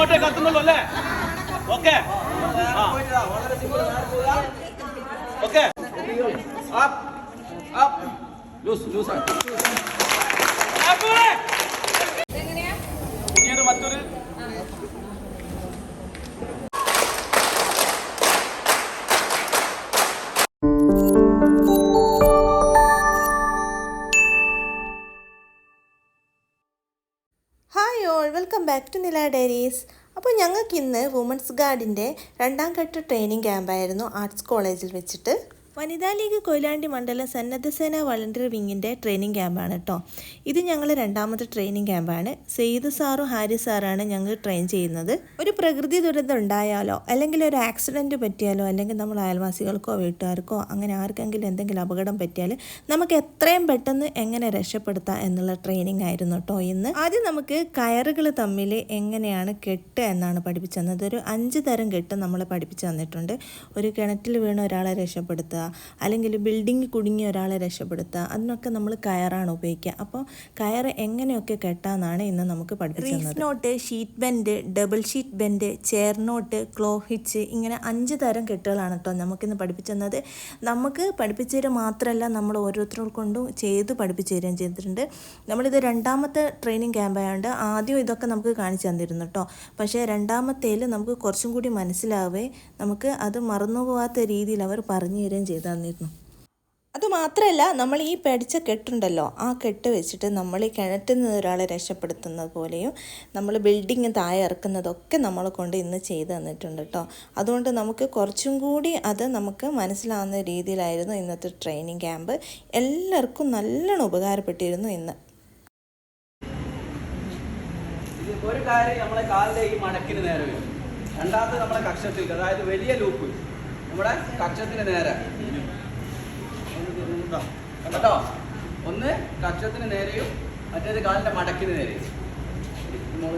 ഇങ്ങോട്ടേക്ക് എത്തുന്നുള്ളൂ അല്ലേ? ഓക്കെ. ഓക്കെ. Loose loose. മറ്റൊരു hi all welcome back to Nila diaries അപ്പോൾ ഞങ്ങൾക്ക് ഇന്ന് വുമൻസ് ഗാർഡിന്റെ രണ്ടാം ഘട്ട ട്രെയിനിങ് ക്യാമ്പായിരുന്നു ആർട്സ് കോളേജിൽ വെച്ചിട്ട്. വനിതാ ലീഗ് കൊയിലാണ്ടി മണ്ഡലം സന്നദ്ധ സേന വളണ്ടിയർ വിങ്ങിന്റെ ട്രെയിനിങ് ക്യാമ്പാണ് കേട്ടോ ഇത് ഞങ്ങൾ രണ്ടാമത്തെ ട്രെയിനിങ് ക്യാമ്പാണ്. സെയ്ദ് സാറും ഹാരി സാറാണ് ഞങ്ങൾ ട്രെയിൻ ചെയ്യുന്നത്. ഒരു പ്രകൃതി ദുരന്തം ഉണ്ടായാലോ അല്ലെങ്കിൽ ഒരു ആക്സിഡന്റ് പറ്റിയാലോ അല്ലെങ്കിൽ നമ്മൾ അയൽവാസികൾക്കോ വീട്ടുകാർക്കോ അങ്ങനെ ആർക്കെങ്കിലും എന്തെങ്കിലും അപകടം പറ്റിയാൽ നമുക്ക് എത്രയും പെട്ടെന്ന് എങ്ങനെ രക്ഷപ്പെടുത്താം എന്നുള്ള ട്രെയിനിങ് ആയിരുന്നു കേട്ടോ ഇന്ന്. ആദ്യം നമുക്ക് കയറുകൾ തമ്മിൽ എങ്ങനെയാണ് കെട്ട് എന്നാണ് പഠിപ്പിച്ചു തന്നത്. ഒരു അഞ്ച് തരം കെട്ട് നമ്മൾ പഠിപ്പിച്ചു തന്നിട്ടുണ്ട്. ഒരു കിണറ്റിൽ വീണ ഒരാളെ രക്ഷപ്പെടുത്തുക അല്ലെങ്കിൽ ബിൽഡിങ്ങിൽ കുടുങ്ങിയ ഒരാളെ രക്ഷപ്പെടുത്തുക അതിനൊക്കെ നമ്മൾ കയറാണ് ഉപയോഗിക്കുക. അപ്പോൾ കയർ എങ്ങനെയൊക്കെ കെട്ടാന്നാണ് ഇന്ന് നമുക്ക് പഠിപ്പിക്കുന്നത് knot sheet bend double sheet bend chair knot clove hitch ഇങ്ങനെ അഞ്ച് തരം കെട്ടുകളാണ് കേട്ടോ നമുക്കിന്ന് പഠിപ്പിച്ചു തന്നത്. നമുക്ക് പഠിപ്പിച്ചു തരിക മാത്രമല്ല നമ്മൾ ഓരോരുത്തരോട് കൊണ്ടും ചെയ്ത് പഠിപ്പിച്ചു തരികയും ചെയ്തിട്ടുണ്ട്. നമ്മളിത് രണ്ടാമത്തെ ട്രെയിനിങ് ക്യാമ്പായതുകൊണ്ട് ആദ്യം ഇതൊക്കെ നമുക്ക് കാണിച്ചു തന്നിരുന്നു കേട്ടോ. പക്ഷേ രണ്ടാമത്തേൽ നമുക്ക് കുറച്ചും കൂടി മനസ്സിലാവേ നമുക്ക് അത് മറന്നു പോകാത്ത രീതിയിൽ അവർ പറഞ്ഞു തരികയും ചെയ്തു തന്നിരുന്നു അതുമാത്രമല്ല നമ്മൾ ഈ പേടിച്ച കെട്ടുണ്ടല്ലോ ആ കെട്ട് വെച്ചിട്ട് നമ്മൾ ഈ കിണറ്റിൽ നിന്ന് ഒരാളെ രക്ഷപ്പെടുത്തുന്നത് പോലെയും നമ്മൾ ബിൽഡിങ് താഴെ ഇറക്കുന്നതൊക്കെ നമ്മളെ കൊണ്ട് ഇന്ന് ചെയ്തു തന്നിട്ടുണ്ട് കേട്ടോ അതുകൊണ്ട് നമുക്ക് കുറച്ചും കൂടി അത് നമുക്ക് മനസ്സിലാവുന്ന രീതിയിലായിരുന്നു ഇന്നത്തെ ട്രെയിനിങ് ക്യാമ്പ് എല്ലാവർക്കും നല്ലോണം ഉപകാരപ്പെട്ടിരുന്നു ഇന്ന്. ഒരു കാര്യം നമ്മളെ കാലിലെ ഈ മടക്കിന് നേരെ വരും. രണ്ടാമത് നമ്മളെ കക്ഷത്തിൽ അതായത് വലിയ ലൂപ്പ് നമ്മുടെ കക്ഷത്തിന് നേരെ. കേട്ടോ ഒന്ന് കക്ഷത്തിന് നേരെയും മറ്റേത് കാലിന്റെ മടക്കിന് നേരെയും. മോൾ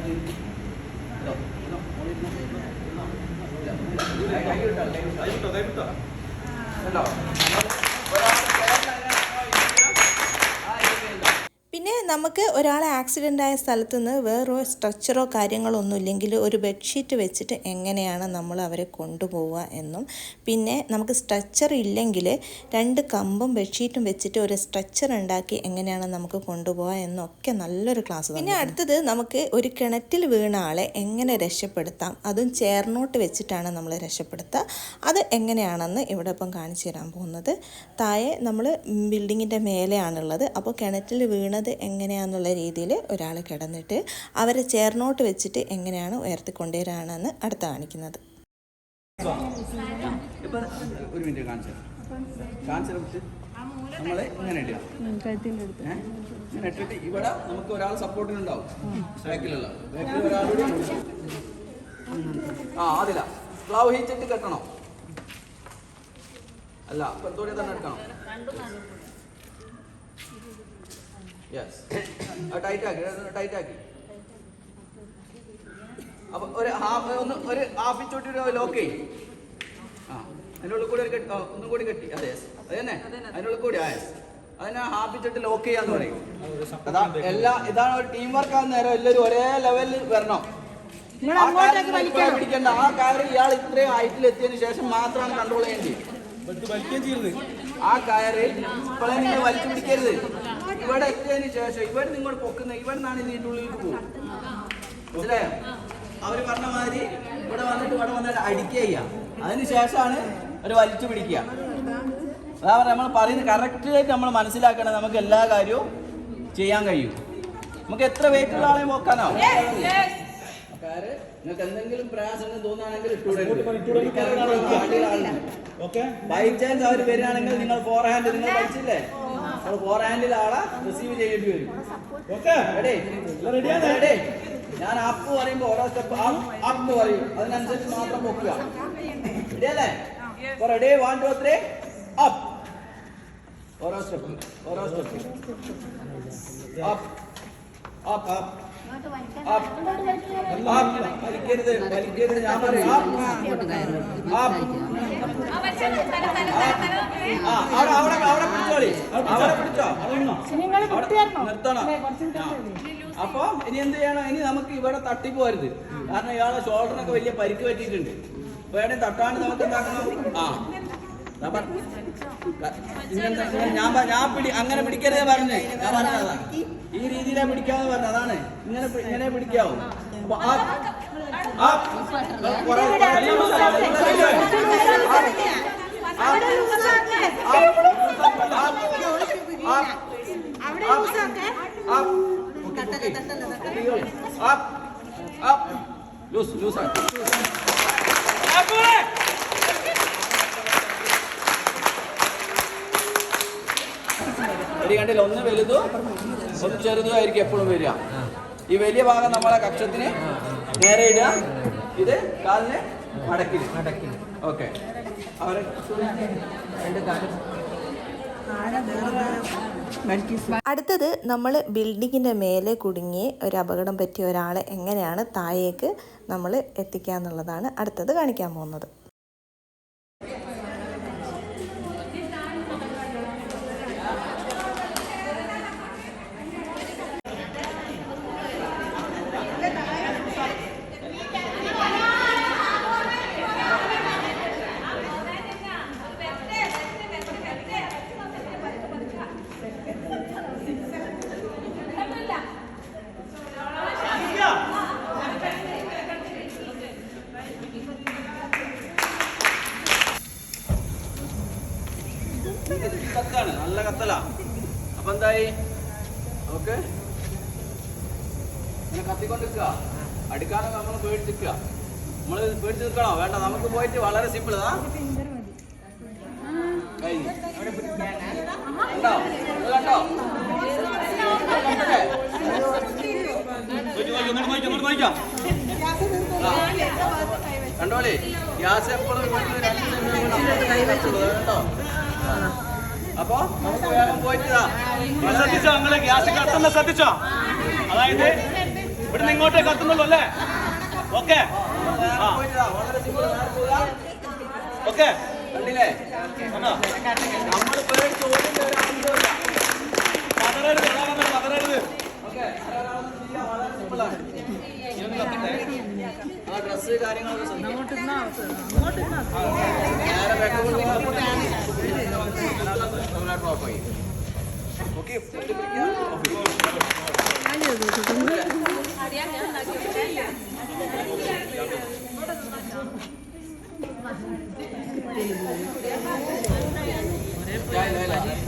നമുക്ക് ഒരാൾ ആക്സിഡന്റ് ആയ സ്ഥലത്ത് നിന്ന് വേറൊരു സ്ട്രക്ചറോ കാര്യങ്ങളോ ഒന്നും ഇല്ലെങ്കിൽ ഒരു ബെഡ്ഷീറ്റ് വെച്ചിട്ട് എങ്ങനെയാണ് നമ്മൾ അവരെ കൊണ്ടുപോവുക എന്നും. പിന്നെ നമുക്ക് സ്ട്രക്ചർ ഇല്ലെങ്കിൽ രണ്ട് കമ്പും ബെഡ്ഷീറ്റും വെച്ചിട്ട് ഒരു സ്ട്രക്ചർ ഉണ്ടാക്കി എങ്ങനെയാണ് നമുക്ക് കൊണ്ടുപോവുക എന്നൊക്കെ നല്ലൊരു ക്ലാസ് പിന്നെ അടുത്തത് നമുക്ക് ഒരു കിണറ്റിൽ വീണ ആളെ എങ്ങനെ രക്ഷപ്പെടുത്താം? അതും ചേർന്നോട്ട് വെച്ചിട്ടാണ് നമ്മൾ രക്ഷപ്പെടുത്തുക അത് എങ്ങനെയാണെന്ന് ഇവിടെ ഇപ്പം കാണിച്ചു തരാൻ പോകുന്നത്. താഴെ നമ്മൾ ബിൽഡിങ്ങിന്റെ മേലെയാണുള്ളത്. അപ്പോൾ കിണറ്റിൽ വീണത് എങ്ങനെയാണെന്നുള്ള രീതിയിൽ ഒരാൾ കിടന്നിട്ട് അവരെ ചേർന്നോട്ട് വെച്ചിട്ട് എങ്ങനെയാണ് ഉയർത്തിക്കൊണ്ടുവരാണെന്ന് അടുത്ത കാണിക്കുന്നത്. ഇപ്പൊ ഒരു മിനിറ്റ് കാണിച്ചു കാണിച്ചു നമ്മൾ ഇങ്ങനെ ഇടുക. ഏ? ഇങ്ങനെ ഇട്ടിട്ട് ഇവിടെ നമുക്ക് ഒരാൾ സപ്പോർട്ടിനുണ്ടാവും ബാക്കിലുള്ള. ബാക്കിൽ ഒരാളോട് ആ ഹിച്ചിട്ട് കെട്ടണം. അല്ല പുറത്തോടെ തന്നെ എടുക്കണം? യെസ് ടൈറ്റ് ആക്കി ടൈറ്റ് ആക്കി. അപ്പൊ ഒരു ഹാഫ് ഒന്ന് ഒരു ഹാഫ് ഒരു ലോക്ക് ചെയ്യും. ആ അതിനുള്ളിൽ കൂടി ഒരു കെട്ടി ഒന്നും കൂടി കെട്ടി. അതെ. അത് തന്നെ. അതിനുള്ളിൽ കൂടി ആ. അതിനെ ഹാഫ് ഇഞ്ച് ലോക്ക് ചെയ്യാന്ന് പറയും. അതാ എല്ലാ ഇതാണ് ഒരു ടീം വർക്ക് ആകുന്ന നേരം എല്ലാവരും ഒരേ ലെവലിൽ വരണം. പിടിക്കണ്ട. ആ കയറ് ഇയാൾ ഇത്രയും ഹൈറ്റിൽ എത്തിയതിനു ശേഷം മാത്രമാണ് കൺട്രോൾ ചെയ്യേണ്ടത് ആ കയറ് ഇപ്പോഴേ നിങ്ങൾ വലിച്ചു പിടിക്കരുത്. ഇവിടെ എത്തിയതിനു ശേഷം ഇവിടെ നിങ്ങൾ പൊക്കുന്ന ഇവിടെ നിന്നാണ് ഇതിന്റെ ഉള്ളിലേക്ക് പോകും മനസ്സിലായോ? അവർ പറഞ്ഞ മാതിരി ഇവിടെ വന്നിട്ട് ഇവിടെ വന്നിട്ട് അടിക്കുക ചെയ്യാം അതിന് ശേഷമാണ് ഒരു വലിച്ചു പിടിക്കുക. അതാ പറഞ്ഞ നമ്മൾ പറയുന്നത് കറക്റ്റായിട്ട് നമ്മൾ മനസ്സിലാക്കണം നമുക്ക് എല്ലാ കാര്യവും ചെയ്യാൻ കഴിയും. നമുക്ക് എത്ര വെയിറ്റ് ഉള്ള ആളെ നോക്കാനോ? നിങ്ങൾക്ക് എന്തെങ്കിലും പ്രയാസം തോന്നുകയാണെങ്കിൽ ബൈ ചാൻസ് അവർ വരികയാണെങ്കിൽ നിങ്ങൾ ഫോർ ഹാൻഡ് നിങ്ങൾ പഠിച്ചില്ലേ നിങ്ങൾ ഫോർ ഹാൻഡിൽ ആളെ റിസീവ് ചെയ്യേണ്ടി വരും. റെഡി റെഡി ഞാൻ അപ്പ് പറയുമ്പോൾ ഓരോ സ്റ്റെപ്പ് അപ്പ് പറയും. അതിനനുസരിച്ച് മാത്രം പൊക്കുക റെഡിയല്ലേ അല്ലേ? Ready one two three up ഓരോ സ്റ്റെപ്പ് ഓരോ step up up up up വലിക്കരുത് വലിക്കരുത്. ഞാൻ പറയും അവിടെ അവിടെ അവിടെ. നിർത്തണം. അപ്പൊ ഇനി എന്ത് ചെയ്യണം ഇനി നമുക്ക് ഇവിടെ തട്ടിപ്പോരുത് കാരണം ഇയാളെ ഷോൾഡറിനൊക്കെ വലിയ പരിക്ക് പറ്റിയിട്ടുണ്ട് അപ്പൊ എവിടെ തട്ടാണ്ട് നമുക്ക് എന്താക്കണം ആ ഞാൻ ഞാൻ ഞാൻ പിടി അങ്ങനെ പിടിക്കരുതേ പറഞ്ഞേ ഞാൻ പറഞ്ഞതാ ഈ രീതിയിലാ പിടിക്കാന്ന് പറഞ്ഞ അതാണ് ഇങ്ങനെ ഇങ്ങനെ പിടിക്കാവും അപ്പൊ ആ ആ ഒരു കണ്ടില്ല ഒന്ന് വലുതും ഒന്ന് ചെറുതും ആയിരിക്കും എപ്പോഴും വരിക. ഈ വലിയ ഭാഗം നമ്മളെ കക്ഷത്തിന് നേരെ ഇടുക. ഇത് കാലിന് മടക്കിൽ മടക്കിൽ ഓക്കെ അടുത്തത് നമ്മൾ ബിൽഡിങ്ങിന്റെ മേലെ കുടുങ്ങി ഒരു അപകടം പറ്റിയ ഒരാളെ എങ്ങനെയാണ് താഴേക്ക് നമ്മൾ എത്തിക്കുക എന്നുള്ളതാണ് അടുത്തത് കാണിക്കാൻ പോകുന്നത്. കത്താണ് നല്ല കത്തലാ. അപ്പൊ എന്തായി? ഓക്കെ. ഇങ്ങനെ കത്തിക്കൊണ്ടിരിക്കുക അടുക്കാനൊക്കെ നമ്മൾ പേടിച്ചിരിക്കുക നമ്മൾ പേടിച്ച് നിൽക്കണോ? വേണ്ട നമുക്ക് പോയിട്ട് വളരെ സിമ്പിൾ കഴിഞ്ഞു. കണ്ടോ? കണ്ടോ. കണ്ടോളേ? ഗ്യാസ് എപ്പോഴും കേട്ടോ അപ്പൊ നമുക്ക് വേഗം പോയിട്ടാ ശ്രദ്ധിച്ചോ നിങ്ങൾ? ഗ്യാസ് കത്തുന്ന ശ്രദ്ധിച്ചോ? അതായത് ഇവിടുന്ന് ഇങ്ങോട്ടേ കത്തുന്നുള്ളൂ അല്ലേ? ഓക്കെ. ഓക്കെ. കണ്ടില്ലേ? നമ്മൾ പേടിച്ച് ഓടേണ്ട ഒരു ആവശ്യമില്ല പതറരുത് പതറരുത് ഓക്കെ. വളരെ സിമ്പിളാണ് ഡ്രസ്സ് കാര്യങ്ങളൊക്കെ നല്ല ആയി. ഇല്ല.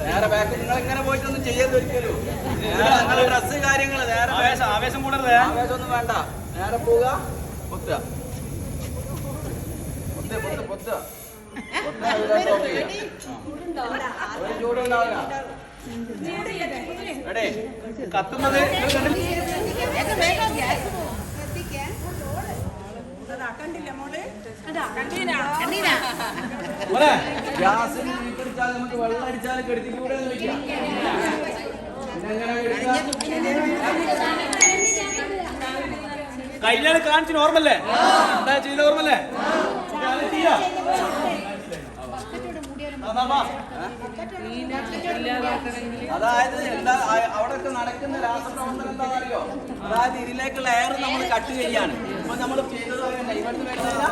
നേരെ ബാക്ക് നിങ്ങൾ ഇങ്ങനെ പോയിട്ടൊന്നും ചെയ്യരുത് ഒരിക്കലും. ഡ്രസ്സ് കാര്യങ്ങൾ നേരെ ആവേശം കൂടരുത്. ആവേശം ആവേശമൊന്നും വേണ്ട. നേരെ പോവുക. പൊത്ത് പൊത്ത് ചൂടുണ്ടാവില്ല എടേ കത്തുന്നത് കണ്ടില്ലേ? മോനെ ഗ്യാസിന് വീട്ടടിച്ചാൽ നമുക്ക് വെള്ളം അടിച്ചാലും കെടുത്തിക്കൂടെ എന്ന് ചോദിക്കാം പിന്നെങ്ങനെ കഴിഞ്ഞാൽ കാണിച്ചിന് ഓർമ്മല്ലേ എന്താ ചെയ്ത ഓർമ്മല്ലേ. അതായത് എന്താ അവിടെയൊക്കെ നടക്കുന്ന രാസപ്രവർത്തനം എന്താ അറിയോ? അതായത് ഇതിലേക്കുള്ള എയർ നമ്മൾ കട്ട് ചെയ്യാണ്. ഇപ്പൊ നമ്മൾ ചെയ്തത് ഇവിടുന്ന് വരുന്ന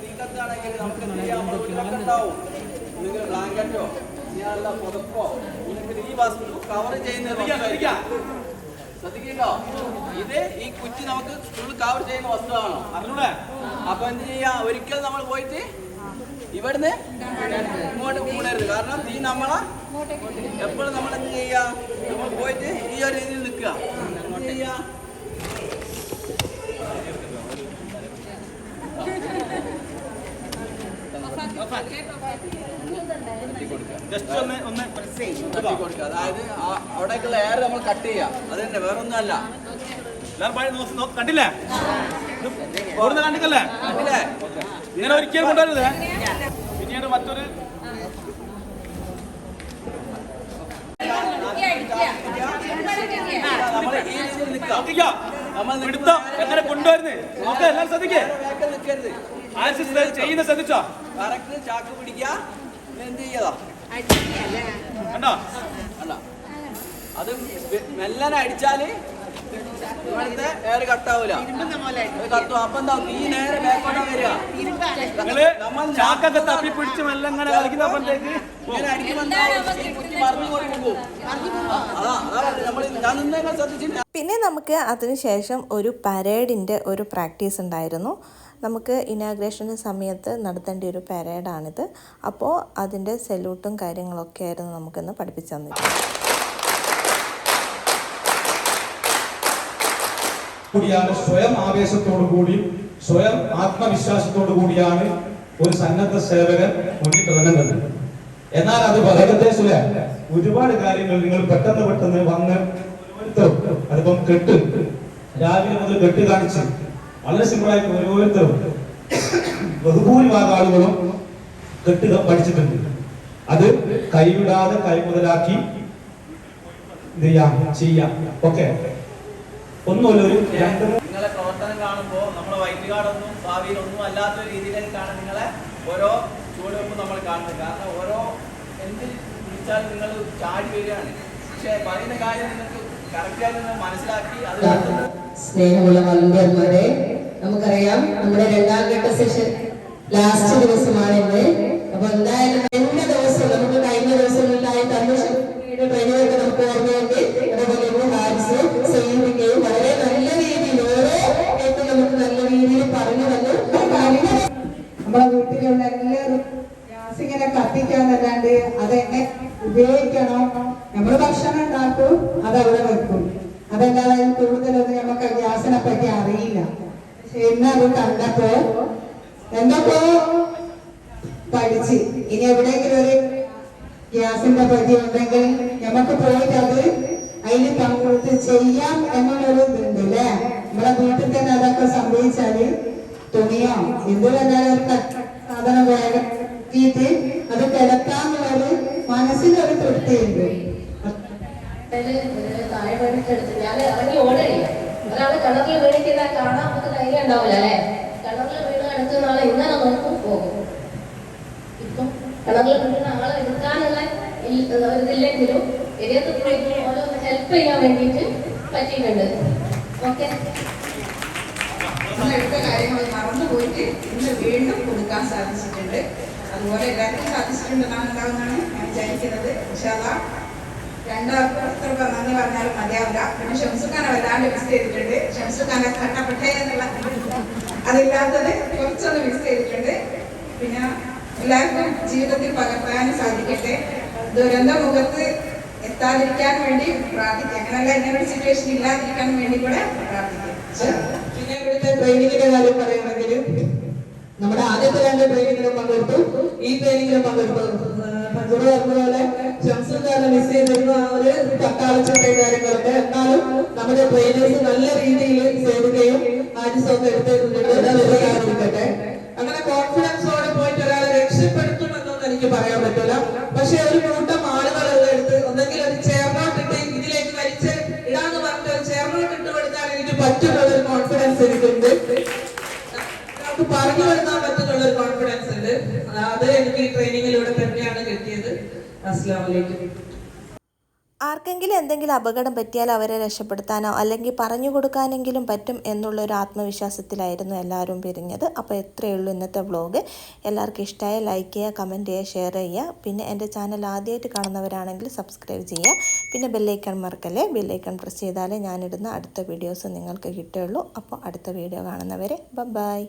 തീക്കത്താണെങ്കിൽ നമുക്ക് എന്ത് ചെയ്യാം? നമ്മുടെ വീട്ടിലൊക്കെ ഉണ്ടാവും. നിങ്ങൾ ബ്ലാങ്കറ്റോ ഇനിയല്ല പുതപ്പോ നിങ്ങൾക്ക് ഈ വസ്തു കവർ ചെയ്യുന്നത് ശ്രദ്ധിക്കാം, ശ്രദ്ധിക്കാം. ശ്രദ്ധിക്കട്ടോ ഇത് ഈ കുറ്റി നമുക്ക് സ്കൂളിൽ കവർ ചെയ്യുന്ന വസ്തുവാണ്? അറിഞ്ഞൂടെ? അപ്പൊ എന്ത് ചെയ്യാ? ഒരിക്കൽ നമ്മൾ പോയിട്ട് ഇവിടുന്ന് ഇങ്ങോട്ട് കൂടരുത്. കാരണം തീ നമ്മളെ എപ്പോഴും നമ്മൾ എന്ത് ചെയ്യാ? നമ്മൾ പോയിട്ട് ഈ ഒരു രീതിയിൽ നിൽക്കുക. ചെയ്യാ? ജസ്റ്റ് ഒന്ന് ഒന്ന്. തട്ടി കൊടുക്കുക. അതായത് അവിടേക്കുള്ള എയർ നമ്മൾ കട്ട് ചെയ്യുക. അത് തന്നെ വേറൊന്നുമല്ല. എല്ലാവരും പഴയ നോക്ക് നോക്ക്. കണ്ടില്ലേ? ഓടുന്ന കണ്ടിക്കല്ലേ കണ്ടില്ലേ? ഇങ്ങനെ ഒരിക്കലും കൊണ്ടുവരുത് പിന്നീട് മറ്റൊരു എങ്ങനെ കൊണ്ടുവരുന്നത് നോക്കാം എല്ലാം ശ്രദ്ധിക്കേ. ആശിസ് ചെയ്യുന്ന ശ്രദ്ധിച്ചോ? കറക്റ്റ് ചാക്ക് പിടിക്കുക എന്ത് ചെയ്യതാ കണ്ടോ? കണ്ടോ? അത് മെല്ലനെ അടിച്ചാൽ ഇവിടുത്തെ എയർ കട്ടാവൂല കത്തു കത്തും അപ്പൊ എന്താ നീ നേരെ ബാക്കോട്ടാ വരിക? നിങ്ങൾ ചാക്കൊക്കെ തപ്പി പിടിച്ച് മെല്ലെ ഇങ്ങനെ കളിക്കുന്നപ്പോഴത്തേക്ക് ഇങ്ങനെ അടിക്കുമ്പോ എന്താ ഈ കുറ്റി കൊണ്ട് പോകും അതാ അതാ. ഞാൻ ശ്രദ്ധിച്ചില്ല. പിന്നെ നമുക്ക് അതിനുശേഷം ഒരു പരേഡിന്റെ ഒരു പ്രാക്ടീസ് ഉണ്ടായിരുന്നു. നമുക്ക് ഇനാഗ്രേഷന്റെ സമയത്ത് നടത്തേണ്ട ഒരു പരേഡാണിത് അപ്പോൾ അതിന്റെ സല്യൂട്ടും കാര്യങ്ങളൊക്കെ ആയിരുന്നു നമുക്കിന്ന് പഠിപ്പിച്ചു തന്നിട്ട് കൂടിയാണ് സ്വയം ആവേശത്തോടു കൂടി സ്വയം ആത്മവിശ്വാസത്തോടു കൂടിയാണ് ഒരു സന്നദ്ധ സേവകൻ മുന്നിട്ടിറങ്ങുന്നത് എന്നാൽ അത് ഭഗവതേശ്വര ഒരുപാട് കാര്യങ്ങൾ നിങ്ങൾ പെട്ടെന്ന് പെട്ടെന്ന് വന്ന് അതിപ്പം കെട്ട്. രാവിലെ മുതൽ കെട്ട് കാണിച്ച് വളരെ സിമ്പിളായിട്ട് ഓരോരുത്തരും ബഹുഭൂരിഭാഗം ആളുകളും കെട്ട് പഠിച്ചിട്ടുണ്ട്. അത് കൈവിടാതെ കൈമുതലാക്കി എന്ത് ചെയ്യാം? ചെയ്യാം. ഓക്കെ. ഒന്നുമല്ല ഒരു രണ്ട് നിങ്ങളെ പ്രവർത്തനം കാണുമ്പോൾ നമ്മളെ വൈറ്റ് കാർഡൊന്നും ഭാവിയിൽ ഒന്നും അല്ലാത്ത രീതിയിലേക്കാണ് നിങ്ങളെ ഓരോ ചുവടുവെപ്പും നമ്മൾ കാണുന്നത്. കാരണം ഓരോ എന്ത് വിളിച്ചാലും നിങ്ങൾ ചാടി വരികയാണ്. പക്ഷേ പറയുന്ന കാര്യം നിങ്ങൾക്ക് സ്നേഹമുള്ള വളണ്ടിയർമാരെ നമുക്കറിയാം നമ്മുടെ രണ്ടാം ഘട്ട സെഷൻ ലാസ്റ്റ് ദിവസമാണ് ഇന്ന്. അപ്പൊ എന്തായാലും രണ്ട് ദിവസം നമുക്ക് ഗ്യാസിന്റെ പരിധി ഉണ്ടെങ്കിൽ നമുക്ക് പോയിട്ട് അത് അതിന് പങ്കെടുത്ത് ചെയ്യാം എന്നുള്ളൊരു ഇതുണ്ട് അല്ലേ നമ്മളെ വീട്ടിൽ തന്നെ അതൊക്കെ സംഭവിച്ചാൽ തുണിയോ എന്ത് വന്നാലും ഒരു സാധനം വേഗം കിട്ടിയിട്ട് അത് തൃപ്തിയുണ്ട്. കിണറിൽ വീണ് കിടക്കുന്ന ആളെ ഇങ്ങനെ നോക്കും പോകും. ഇപ്പം കിണറിൽ വീണ ആളെ എടുക്കാനുള്ള ഇൽ- ഏത് ഓരോന്ന് ഹെൽപ്പ് ചെയ്യാൻ വേണ്ടിയിട്ട് പറ്റിയിട്ടുണ്ട്. ഓക്കെ നമ്മളെടുത്ത കാര്യങ്ങൾ മറന്നുപോയിട്ട് ഇന്ന് വീണ്ടും കൊടുക്കാൻ സാധിച്ചിട്ടുണ്ട്. അതുപോലെ എല്ലാവർക്കും സാധിച്ചിട്ടുണ്ടെന്നാണ് ഉണ്ടാവുന്നതാണ് ഞാൻ വിചാരിക്കുന്നത്. രണ്ടാൾക്കും എത്ര നന്ദി പറഞ്ഞാലും മതിയാവില്ല. പിന്നെ ഷംസുഖാനെ വല്ലാണ്ട് മിസ് ചെയ്തിട്ടുണ്ട്. ഷംസുഖാനെ കട്ടപ്പെട്ടേ എന്നുള്ള അതില്ലാത്തത് കുറച്ചൊന്ന് മിസ് ചെയ്തിട്ടുണ്ട്. പിന്നെ എല്ലാവർക്കും ജീവിതത്തിൽ പകർത്താനും സാധിക്കട്ടെ. ദുരന്ത മുഖത്ത് എത്താതിരിക്കാൻ വേണ്ടി പ്രാർത്ഥിക്കാം എന്നല്ല ഇങ്ങനെ ഒരു സിറ്റുവേഷൻ ഇല്ലാതിരിക്കാൻ വേണ്ടി കൂടെ പ്രാർത്ഥിക്കാം ഇൻഷാ അല്ലാ. പിന്നെ ഇവിടുത്തെ ട്രെയിനിങ്ങിന്റെ കാര്യം പറയുകയാണെങ്കിൽ നമ്മുടെ ആദ്യത്തെ രണ്ട് ട്രെയിനിങ്ങിലും പങ്കെടുത്തു. ഈ ട്രെയിനിങ്ങിലും പങ്കെടുത്തു. പഞ്ചൂർ പറഞ്ഞ പോലെ ശംസുകാരനെ മിസ് ചെയ്തിരുന്നു. ആ ഒരു തക്കാളിച്ചിട്ടയും കാര്യങ്ങളൊക്കെ. എന്നാലും നമ്മുടെ ട്രെയിനേഴ്സ് നല്ല രീതിയിൽ സേവിക്കുകയും ആരിസൊക്കെ എടുത്തിരിക്കട്ടെ അങ്ങനെ തന്നെയാണ് കിട്ടിയത് അസ്സാം ആർക്കെങ്കിലും എന്തെങ്കിലും അപകടം പറ്റിയാൽ അവരെ രക്ഷപ്പെടുത്താനോ അല്ലെങ്കിൽ പറഞ്ഞു കൊടുക്കാനെങ്കിലും പറ്റും എന്നുള്ളൊരു ആത്മവിശ്വാസത്തിലായിരുന്നു എല്ലാവരും പിരിഞ്ഞത് അപ്പോൾ എത്രയേ ഉള്ളൂ ഇന്നത്തെ വ്ളോഗ് എല്ലാവർക്കും ഇഷ്ടമായ ലൈക്ക് ചെയ്യുക കമന്റ് ചെയ്യുക ഷെയർ ചെയ്യുക. പിന്നെ എന്റെ ചാനൽ ആദ്യമായിട്ട് കാണുന്നവരാണെങ്കിൽ സബ്സ്ക്രൈബ് ചെയ്യുക. പിന്നെ ബെല്ലൈക്കൺ മറക്കല്ലേ? ബെല്ലൈക്കൺ പ്രസ് ചെയ്താലേ ഞാനിടുന്ന അടുത്ത വീഡിയോസ് നിങ്ങൾക്ക് കിട്ടുകയുള്ളൂ. അപ്പോൾ അടുത്ത വീഡിയോ കാണുന്നവരെ ബൈ